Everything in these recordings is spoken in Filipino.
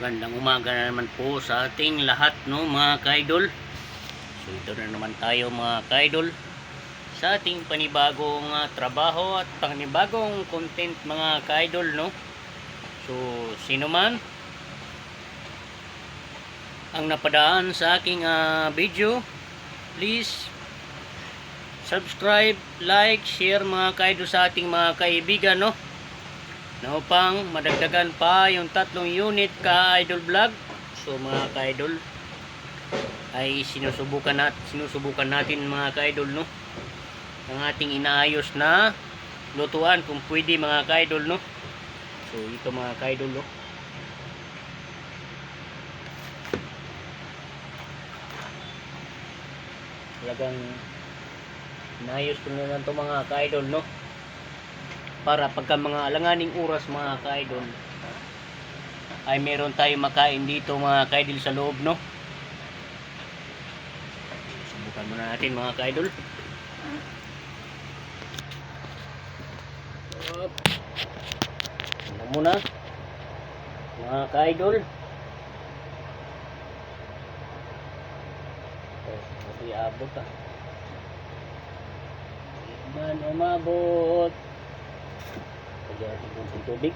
Magandang umaga na naman po sa ating lahat no mga kaidol. So ito na naman tayo mga kaidol sa ating panibagong ah, trabaho at panibagong content mga kaidol no. So sino man ang napadaan sa aking ah, video, please subscribe, like, share mga kaidol sa ating mga kaibigan no na upang madagdagan pa yung tatlong unit ka idol vlog. So mga ka-idol ay sinusubukan nat sinusubukan natin mga ka-idol no? Ang ating inaayos na lutuan kung pwede mga ka-idol no? So ito mga ka-idol no? Talagang inaayos ko na lang to mga ka-idol no para pagka mga alanganing oras mga kaidol ay meron tayong makain dito mga kaidol sa loob no? Subukan muna natin mga kaidol. Ano muna? Mga kaidol. Oh, hindi abot ah. Man umabot Lagyan natin konting tubig.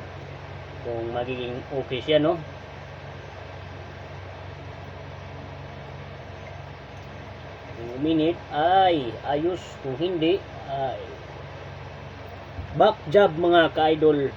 Kung magiging okay siya, no? Kung uminit, ay ayos. Kung hindi, ay back job mga ka-idol.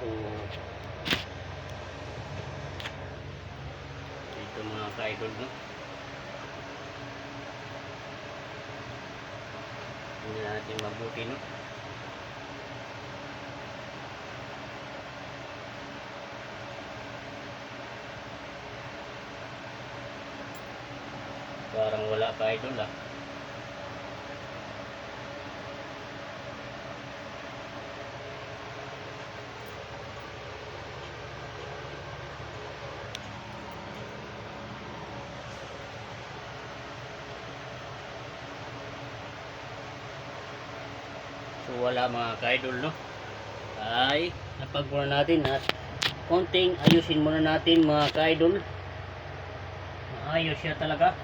So, ito mga ka-idol, no? Hindi natin mabuti, no? Parang wala ka-idol, ah. Wala mga ka-idol no. Ay napag muna natin at konting ayusin muna natin mga ka-idol. Maayos siya talaga.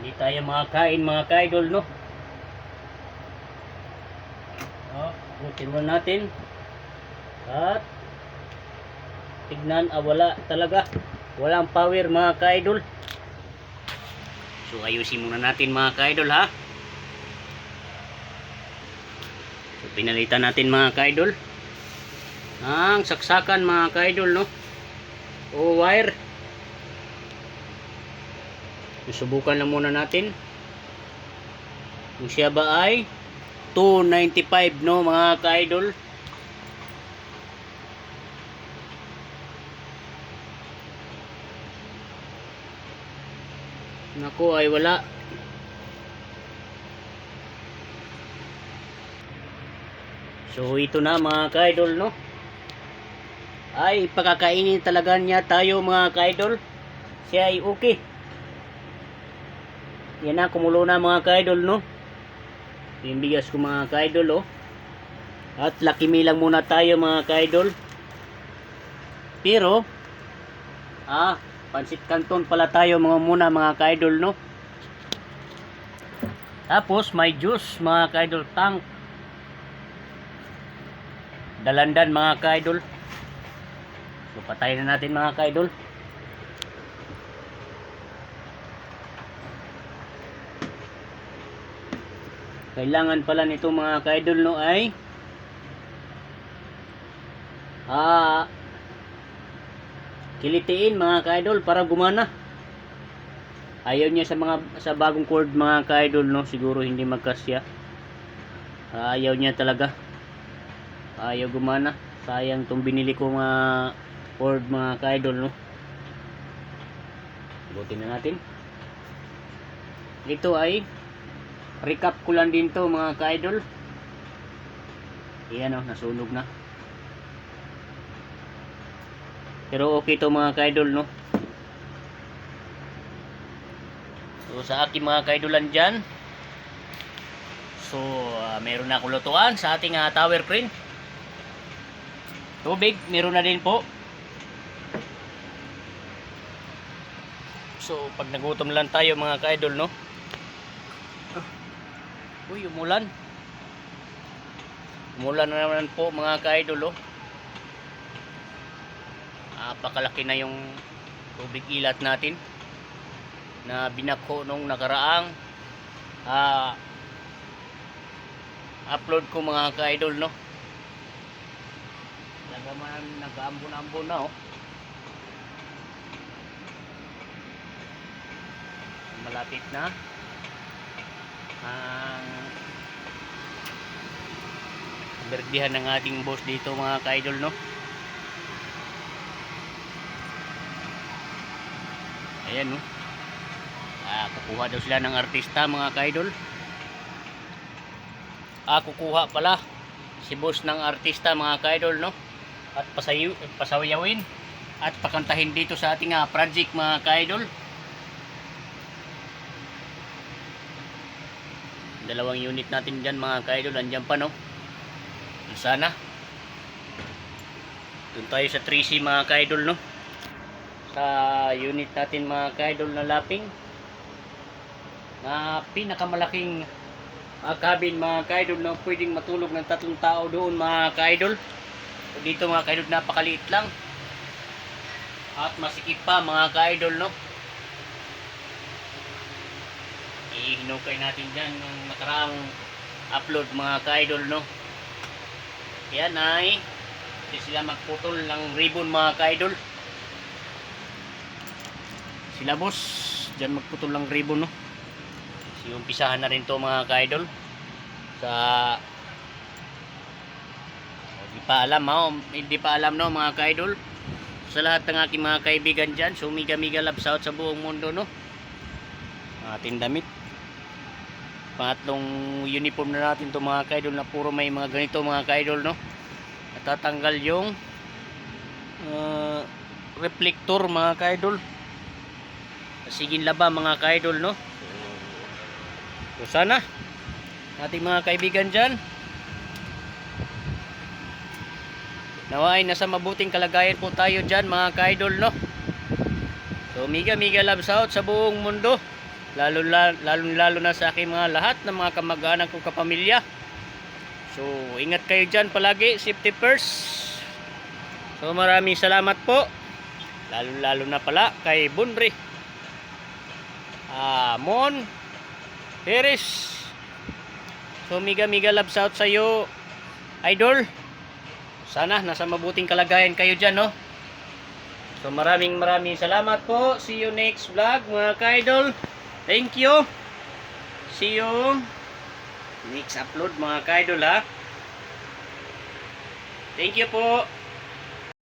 Hindi tayo makakain mga ka-idol no. Mo natin. At tignan, ah, wala talaga. Walang power mga ka-idol. So ayusin muna natin mga ka-idol ha. So pinalitan natin mga ka-idol. Ang saksakan mga ka-idol no. O wire. Subukan lang muna natin. Kung siya ba ay 295 no mga ka-idol? Nako ay wala. So ito na mga ka-idol no? Ay pakakainin talaga niya tayo mga ka-idol. Siya ay okay. Yan na kumulo na mga ka-idol no yung bigas ko mga ka-idol oh. At Lucky Me lang muna tayo mga ka-idol. Pero ah, pansit canton pala tayo mga muna mga ka-idol no. Tapos may juice mga ka-idol tank. Dalandan mga ka-idol. So patayin na natin mga ka-idol. Kailangan pala nito mga kaidol no ay? Ah. Kilitiin mga kaidol para gumana. Ayaw niya sa mga sa bagong cord mga kaidol no? Siguro hindi magkasya. Ah, ayaw niya talaga. Ayaw gumana. Sayang tong binili ko mga cord mga kaidol no? Buti na natin. Ito ay recap ko lang din to mga ka-idol Ayan o, nasunog na. Pero okay to mga ka-idol, no? So, sa aking mga ka-idolan dyan, so, ah, meron na akong lutuan sa ating ah, tower crane. Tubig, meron na din po. So, pag nagutom lang tayo mga ka-idol, no? Uy, umulan. Umulan na naman po mga ka-idol, oh. Napakalaki na yung tubig ilat natin na binakho nung nakaraang ah, upload ko mga ka-idol, no? Talaga nag-ambon-ambon na, oh. Malapit na ang berdihan ng ating boss dito mga ka-idol no? Ayan no? Ah, kukuha daw sila ng artista mga ka-idol. Ah kukuha pala si boss ng artista mga ka-idol no? At pasayu, pasawayawin at pakantahin dito sa ating ah, project mga ka-idol dalawang unit natin dyan mga ka-idol. Andyan pa no? Sana. Doon tayo sa 3C mga ka-idol no? Sa unit natin mga ka-idol na laping. Na pinakamalaking uh, cabin mga ka-idol na pwedeng matulog ng tatlong tao doon mga ka-idol. Dito mga ka-idol napakaliit lang. At masikip pa mga ka-idol no ihinukay natin dyan yung nakaraang upload mga ka-idol no? Yan ay hindi sila magputol ng ribbon mga ka-idol. Sila boss dyan magputol ng ribbon no? So, umpisahan na rin to mga ka-idol. Sa hindi pa alam ha hindi pa alam no mga ka-idol. Sa lahat ng aking mga kaibigan dyan so miga miga love out sa buong mundo no? Ating damit pangatlong uniform na natin to mga kaidol na puro may mga ganito mga kaidol no? Natatanggal yung uh, reflector mga kaidol. Sigin laba mga kaidol no? So sana ating mga kaibigan dyan nawain nasa mabuting kalagayan po tayo dyan mga kaidol no? So miga miga loves out sa buong mundo lalo, lalo lalo na sa aking mga lahat ng mga kamag-anak ko kapamilya. So ingat kayo dyan palagi safety first. So maraming salamat po. Lalo lalo na pala kay Bunri. Ah, Mon Perez. So miga miga loves out sa iyo idol. Sana nasa mabuting kalagayan kayo dyan no? So maraming maraming salamat po. See you next vlog mga ka-idol Thank you. See you next upload mga kaidol ha. Thank you po.